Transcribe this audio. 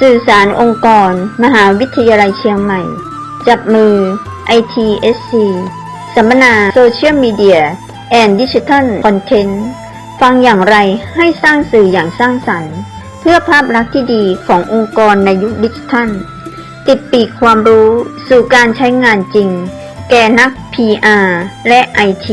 สื่อสารองค์กร มหาวิทยาลัยเชียงใหม่ จับมือ ITSC สัมมนาโซเชียลมีเดียแอนด์ดิจิทัลคอนเทนต์ฟังอย่างไรให้สร้างสื่ออย่างสร้างสรรค์ เพื่อภาพลักษณ์ที่ดีขององค์กรในยุคดิจิทัล ติดปีกความรู้สู่การใช้งานจริง แก่นัก PR และ IT